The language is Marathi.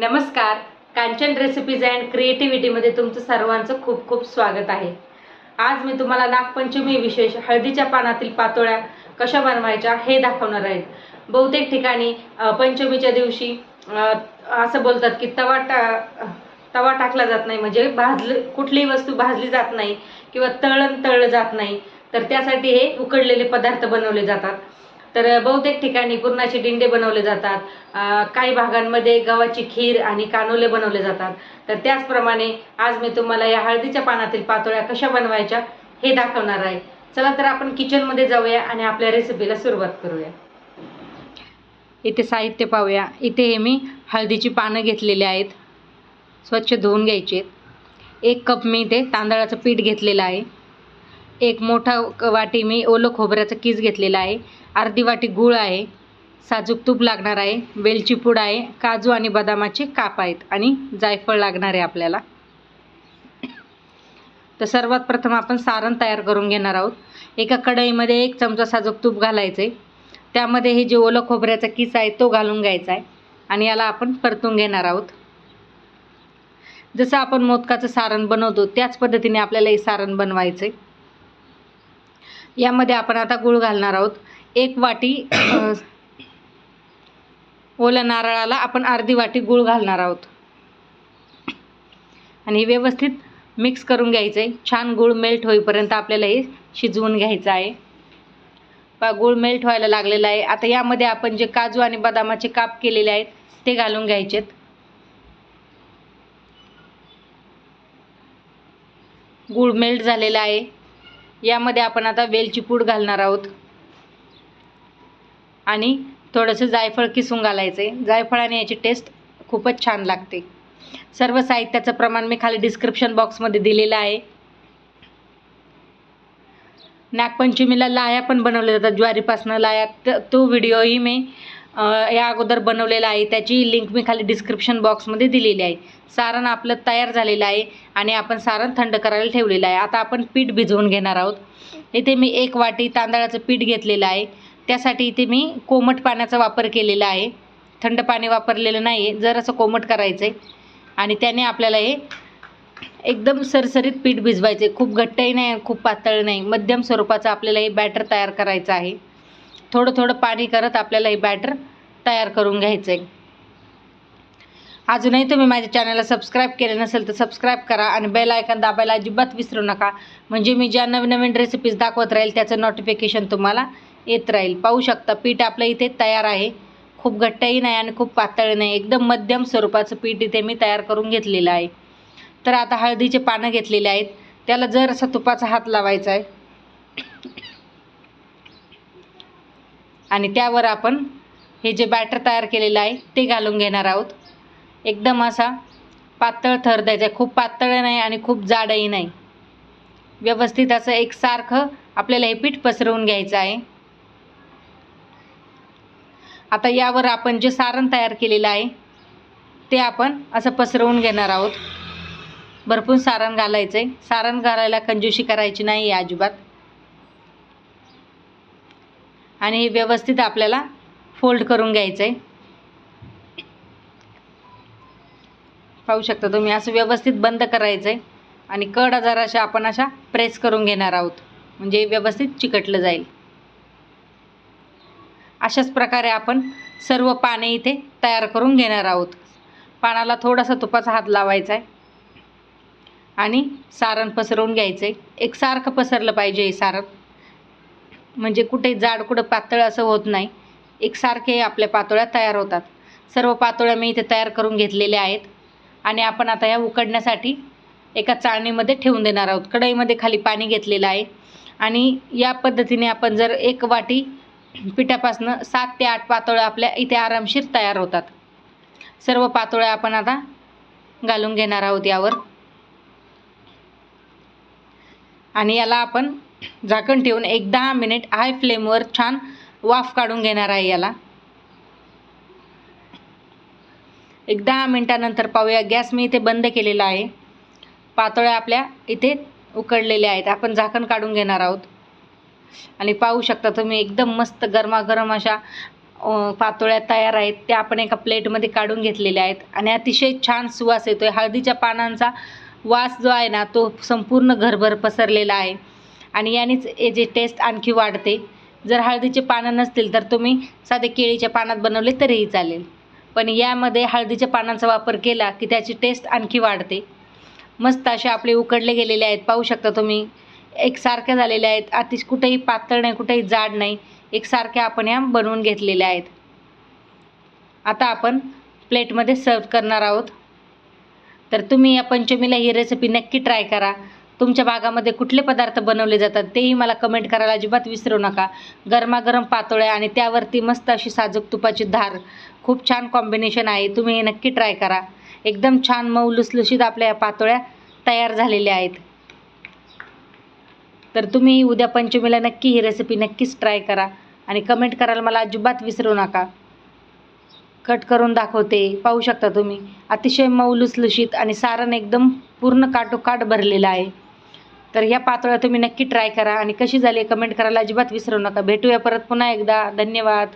नमस्कार. कांचन रेसिपीज अँड क्रिएटिव्हिटीमध्ये तुमचं सर्वांचं खूप खूप स्वागत आहे. आज मी तुम्हाला नागपंचमी विशेष हळदीच्या पानातील पातोळ्या कशा बनवायच्या हे दाखवणार आहे. बहुतेक ठिकाणी पंचमीच्या दिवशी असं बोलतात की तवा टा तवा टाकला जात नाही. म्हणजे भाजलं कुठलीही वस्तू भाजली जात नाही किंवा तळण तळलं जात नाही. तर त्यासाठी हे उकडलेले पदार्थ बनवले जातात. तर बहुतेक ठिकाणी पुरणाचे डिंडे बनवले जातात. काही भागांमध्ये गव्हाची खीर आणि कानोले बनवले जातात. तर त्याचप्रमाणे आज मी तुम्हाला या हळदीच्या पानातील पातोळ्या कशा बनवायच्या हे दाखवणार आहे. चला तर आपण किचनमध्ये जाऊया आणि आपल्या रेसिपीला सुरुवात करूया. इथे साहित्य पाहूया. इथे हे मी हळदीची पानं घेतलेली आहेत. स्वच्छ धुवून घ्यायची आहेत. एक कप मी इथे तांदळाचं पीठ घेतलेलं आहे. एक मोठा क- वाटी मी ओलं खोबऱ्याचं कीस घेतलेला आहे. अर्धी वाटी गूळ आहे. साजूक तूप लागणार आहे. वेलची पूड आहे. काजू आणि बदामाचे काप आहेत आणि जायफळ लागणार आहे आपल्याला. तर सर्वात प्रथम आपण सारण तयार करून घेणार आहोत. एका कढईमध्ये एक चमचा साजूक तूप घालायचं. आहे त्यामध्ये हे जे ओलं खोबऱ्याचा किस आहे तो घालून घ्यायचा आहे आणि याला आपण परतून घेणार आहोत. जसं आपण मोदकाचं सारण बनवतो त्याच पद्धतीने आपल्याला हे सारण बनवायचं आहे यामध्ये आपण आता गूळ घालणार आहोत. एक वाटी ओल्या नारळाला आपण अर्धी वाटी गूळ घालणार आहोत. आणि व्यवस्थित मिक्स करून घ्यायचं आहे छान गूळ मेल्ट होईपर्यंत आपल्याला हे शिजवून घ्यायचं आहे. पा गूळ मेल्ट व्हायला लागलेला आहे. आता यामध्ये आपण जे काजू आणि बदामाचे काप केलेले आहेत ते घालून घ्यायचेत. गूळ मेल्ट झालेला आहे. यामध्ये आपण आता वेलची पूड घालणार आहोत. आणि थोडंसं जायफळ किसून घालायचं आहे जायफळाने याची टेस्ट खूपच छान लागते. सर्व साहित्याचं प्रमाण मी खाली डिस्क्रिप्शन बॉक्समध्ये दिलेलं आहे. नागपंचमीला लाह्या पण बनवल्या जातात. ज्वारीपासनं लाया. तो व्हिडिओही मी या अगोदर बनवलेला आहे. त्याची लिंक मी खाली डिस्क्रिप्शन बॉक्समध्ये दिलेली आहे. सारण आपलं तयार झालेलं आहे आणि आपण सारण थंड करायला ठेवलेलं आहे. आता आपण पीठ भिजवून घेणार आहोत. इथे मी एक वाटी तांदळाचं पीठ घेतलेलं आहे. त्यासाठी इथे मी कोमट पाण्याचा वापर केलेला आहे. थंड पाणी वापरलेलं नाही आहे जर असं कोमट करायचं आहे आणि त्याने आपल्याला हे एकदम सरसरीत पीठ भिजवायचं आहे खूप घट्टही नाही खूप पातळ नाही. मध्यम स्वरूपाचं आपल्याला हे बॅटर तयार करायचं आहे. थोडं थोडं पाणी करत आपल्याला हे बॅटर तयार करून घ्यायचं आहे अजूनही तुम्ही माझ्या चॅनलला सबस्क्राईब केले नसेल तर सबस्क्राईब करा आणि बेल आयकन दाबायला अजिबात विसरू नका. म्हणजे मी ज्या नवीन नवीन रेसिपीज दाखवत राहील त्याचं नोटिफिकेशन तुम्हाला येत राहील. पाहू शकता पीठ आपलं इथे तयार आहे. खूप घट्टही नाही आणि खूप पातळही नाही. एकदम मध्यम स्वरूपाचं पीठ इथे मी तयार करून घेतलेलं आहे. तर आता हळदीचे पानं घेतलेले आहेत. त्याला जर असा तुपाचा हात लावायचा आहे. आणि त्यावर आपण हे जे बॅटर तयार केलेलं आहे ते घालून घेणार आहोत. एकदम असा पातळ थर द्यायचा आहे. खूप पातळ नाही आणि खूप जाडही नाही. व्यवस्थित असं एकसारखं आपल्याला हे पीठ पसरवून घ्यायचं आहे. आता यावर आपण जे सारण तयार केलेलं आहे ते आपण असं पसरवून घेणार आहोत. भरपूर सारण घालायचं आहे सारण घालायला कंजूशी करायची नाही आहे अजिबात. आणि व्यवस्थित आपल्याला फोल्ड करून घ्यायचं आहे पाहू शकता तुम्ही असं व्यवस्थित बंद करायचं आहे आणि कडा जराशा आपण अशा प्रेस करून घेणार आहोत. म्हणजे व्यवस्थित चिकटलं जाईल. अशाच प्रकारे आपण सर्व पाने इथे तयार करून घेणार आहोत. पानाला थोडासा तुपाचा हात लावायचा आहे आणि सारण पसरवून घ्यायचं आहे एकसारखं पसरलं पाहिजे हे सारण. म्हणजे कुठे जाड कुठं पातळ असं होत नाही. एकसारखे आपल्या पातोळ्या तयार होतात. सर्व पातोळ्या मी इथे तयार करून घेतलेल्या आहेत. आणि आपण आता ह्या उकडण्यासाठी एका चाळणीमध्ये ठेवून देणार आहोत. कढईमध्ये खाली पाणी घेतलेलं आहे. आणि या पद्धतीने आपण जर एक वाटी पिठापासनं सात ते आठ पातोळ्या आपल्या इथे आरामशीर तयार होतात. सर्व पातोळ्या आपण आता घालून घेणार आहोत यावर. आणि याला आपण झाकण ठेवून एक दहा मिनिट हाय फ्लेमवर छान वाफ काढून घेणार आहे याला. एक दहा मिनटानंतर पाहूया. गॅस मी इथे बंद केलेला आहे. पातोळ्या आपल्या इथे उकडलेल्या आहेत. आपण झाकण काढून घेणार आहोत. आणि पाहू शकता तुम्ही एकदम मस्त गरमागरम अशा पातोळ्या तयार आहेत. त्या आपण एका प्लेटमध्ये काढून घेतलेल्या आहेत. आणि अतिशय छान सुवास येतो आहे हळदीच्या पानांचा वास जो आहे ना तो संपूर्ण घरभर पसरलेला आहे. आणि यानेच याची टेस्ट आणखी वाढते. जर हळदीचे पानं नसतील तर तुम्ही साधे केळीच्या पानात बनवले तरीही चालेल. पण यामध्ये हळदीच्या पानांचा वापर केला की त्याची टेस्ट आणखी वाढते. मस्त असे आपले उकडले गेलेले आहेत. पाहू शकता तुम्ही. एकसारख्या झालेल्या आहेत. अतिश कुठेही पातळ नाही कुठेही जाड नाही. एकसारख्या आपण या बनवून घेतलेल्या आहेत. आता आपण प्लेटमध्ये सर्व करणार आहोत. तर तुम्ही या पंचमीला ही रेसिपी नक्की ट्राय करा. तुमच्या भागामध्ये कुठले पदार्थ बनवले जातात तेही मला कमेंट करायला अजिबात विसरू नका. गरमागरम पातोळ्या आणि त्यावरती मस्त अशी साजूक तुपाची धार. खूप छान कॉम्बिनेशन आहे तुम्ही हे नक्की ट्राय करा. एकदम छान मऊ लुसलुशीत आपल्या या पातोळ्या तयार झालेल्या आहेत. तर तुम्ही उद्या पंचमीला नक्की ही रेसिपी नक्कीच ट्राय करा आणि कमेंट करायला मला अजिबात विसरू नका. कट करून दाखवते पाहू शकता तुम्ही. अतिशय मऊ लुसलुशीत आणि सारण एकदम पूर्ण काटोकाट भरलेलं आहे. तर ह्या पातोळ्या तुम्ही नक्की ट्राय करा. आणि कशी झाली कमेंट करायला अजिबात विसरू नका. भेटूया परत पुन्हा एकदा. धन्यवाद.